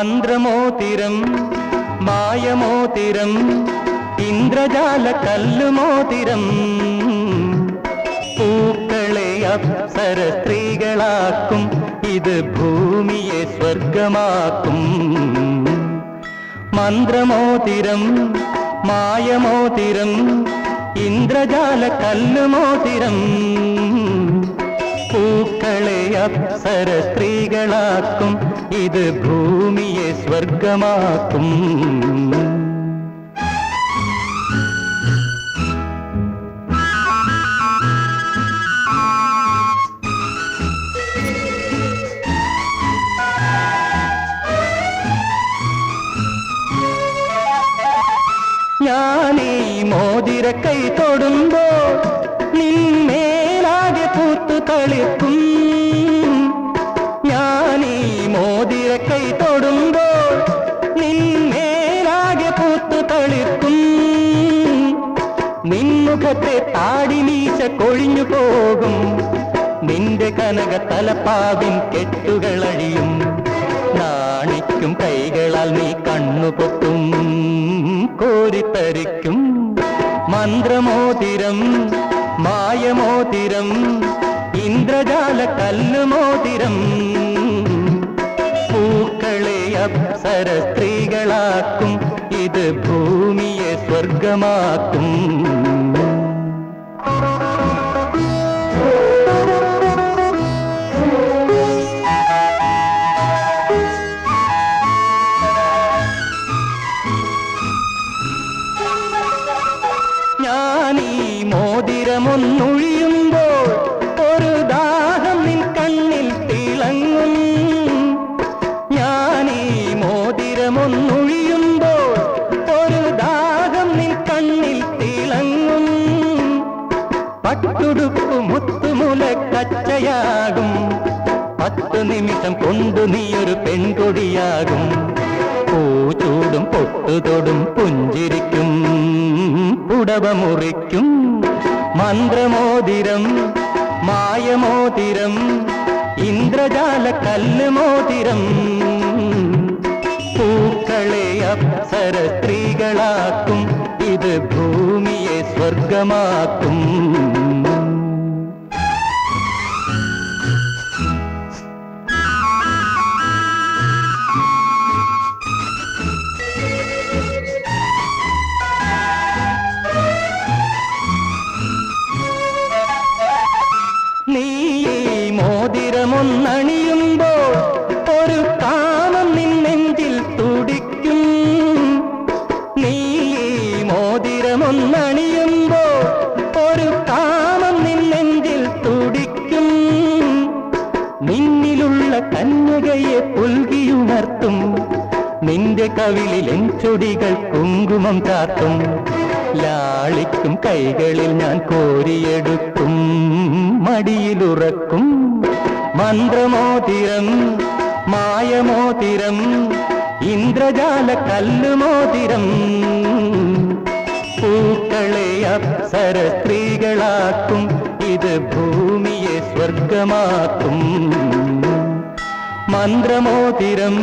മന്ത്രമോതിരം മായമോതിരം ഇന്ദ്രജാല കല്ലുമോതിരം. പൂക്കളെ അപ്സര സ്ത്രീകളാക്കും ഇത് ഭൂമിയെ സ്വർഗമാക്കും മന്ത്രമോതിരം മായമോതിരം ഇന്ദ്രജാല കല്ലുമോതിരം. പൂക്കളെ അപ്സര സ്ത്രീകളാക്കും ഇത് ഭൂമിയെ സ്വർഗമാക്കും ഞാനീ മോതിര കൈ തൊടുമ്പോൾ നിന്മേലാകെ പൂത്തു തളിർക്കും ഞാനീ മോതിര കൈ തൊടുമ്പോൾ നിന്നേരാകെ പൂത്തു തളിർക്കും നിൻമുഖത്തെ നീച്ച കൊഴിഞ്ഞു പോകും. നിന്റെ കനക തലപ്പാവിൻ കെട്ടുകളഴിയും നാണിക്കും കൈകളാൽ നീ കണ്ണുപൊത്തും കോരിത്തരിക്കും മന്ത്രമോതിരം മായമോതിരം ഇന്ദ്രജാല കല്ലുമോതിരം. പൂക്കളെ അപ്സര സ്ത്രീകളാക്കും ഇത് ഭൂമിയെ സ്വർഗമാക്കും മോതിരമൊന്നൊഴിയുമ്പോൾ ഒരു ദാഹം നിൻ കണ്ണിൽ തിളങ്ങും. ഞാൻ ഈ മോതിരമൊന്നൊഴിയുമ്പോൾ ഒരു ദാഹം നിൻ കണ്ണിൽ തിളങ്ങും. പട്ടുടുപ്പ് മുത്തുമുല കച്ചയാകും. പത്ത് നിമിഷം കൊണ്ടു നീയൊരു പെൺകൊടിയാകും. പൂച്ചൂടും പൊട്ടുതൊടും പുഞ്ചിരിക്കും. പുടവ മുറിക്കും. മന്ത്രമോതിരം മായമോതിരം ഇന്ദ്രജാല കല്ല് മോതിരം പൂക്കളെ അപ്സര സ്ത്രീകളാക്കും ഇത് ഭൂമിയെ സ്വർഗമാക്കും മോതിരമൊന്നണിയുമ്പോൾ ഒരു കാമം നിന്നെങ്കിൽ തുടിക്കും. നീ മോതിരമൊന്നണിയുമ്പോ ഒരു കാമം നിന്നെങ്കിൽ തുടിക്കും. നിന്നിലുള്ള കന്യകയെ പുൽകിയുണർത്തും. നിന്റെ കവിളിൽ ചൊടികൾ കുങ്കുമം ചാർത്തും. ലാളിക്കും കൈകളിൽ ഞാൻ കോരിയെടുക്കും. മടിയിലുറക്കും മന്ത്രമോതിരം മായമോതിരം ഇന്ദ്രജാല കല്ലുമോതിരം. പൂക്കളെ അപ്സര സ്ത്രീകളാക്കും ഇത് ഭൂമിയെ സ്വർഗമാക്കും. മന്ത്രമോതിരം